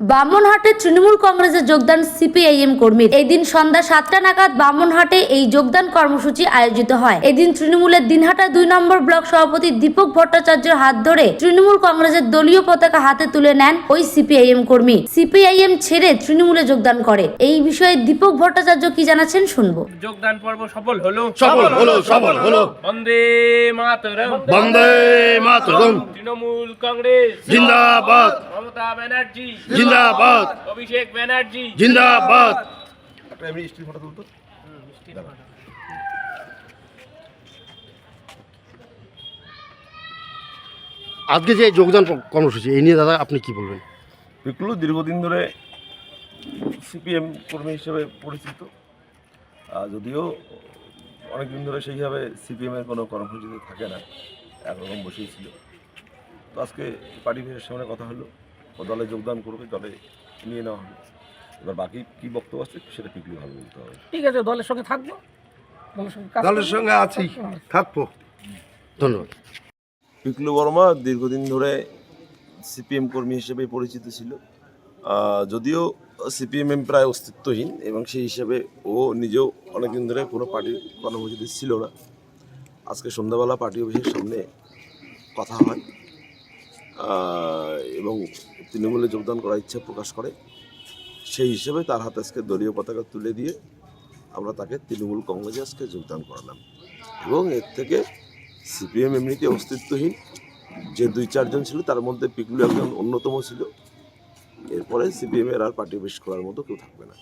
বামনহাটে তৃণমূল কংগ্রেসে যোগদান সিপিআইএম কর্মীর এদিন সন্ধ্যা সাতটা নাগাদ বামনহাটে এই যোগদান কর্মসূচি আয়োজিত হয়। এদিন তৃণমূলের দিনহাটা দুই নম্বর ব্লক সভাপতি দীপক ভট্টাচার্যের হাত ধরে তৃণমূল কংগ্রেসের দলীয় পতাকা হাতে তুলে নেন ওই সিপিআইএম কর্মী। সিপিআইএম ছেড়ে তৃণমূলে যোগদান করে। এই বিষয়ে দীপক ভট্টাচার্য কি জানাচ্ছেন শুনব। যোগদান পর্ব সফল হলো। সফল হলো সফল হলো। বন্দে মাতরম। বন্দে মাতরম। তৃণমূল কংগ্রেস। জিন্দাবাদ। মমতা ব্যানার্জি জিন্দাবাদ। অভিষেক ব্যানার্জি জিন্দাবাদ। আজকে যে যোগদান কর্মসূচি এই নিয়ে দাদা আপনি কি বলবেন? পিকলু দীর্ঘদিন ধরে সিপিএম কর্মী হিসেবে পরিচিত। যদিও অনেকদিন ধরে সেইভাবে সিপিএমের কোনো কর্মসূচিতে থাকে না একরকম বসেই ছিল। তো আজকে পার্টি সামনে কথা হলো। ও দলে যোগদান করবে দলে নিয়ে নেওয়া হলো এবার বাকি কী বক্তব্য আছে সেটা পিকলু ভালো বলতে হবে। ঠিক আছে দলের সঙ্গে থাকব। দলের সঙ্গে আছি থাকব। ধন্যবাদ। পিকলু বর্মা দীর্ঘদিন ধরে সিপিএম কর্মী হিসেবে পরিচিত ছিল। যদিও সিপিএম প্রায় অস্তিত্বহীন এবং সেই হিসেবে ও নিজেও অনেকদিন ধরে কোনো পার্টির কর্মসূচিতে ছিল না। আজকে সন্ধ্যাবেলা পার্টি অফিসের সামনে কথা হয়। এবং তৃণমূলে যোগদান করার ইচ্ছা প্রকাশ করে, সেই হিসেবে তার হাতে আজকে দলীয় পতাকা তুলে দিয়ে আমরা তাকে তৃণমূল কংগ্রেসে আজকে যোগদান করালাম। এবং এর থেকে সিপিএম এমনিতে অস্তিত্বহীন, যে দুই চারজন ছিল তার মধ্যে পিকলু একজন অন্যতম ছিল। এরপরে সিপিএমের আর পার্টি বেশ করার মতো কেউ থাকবে না।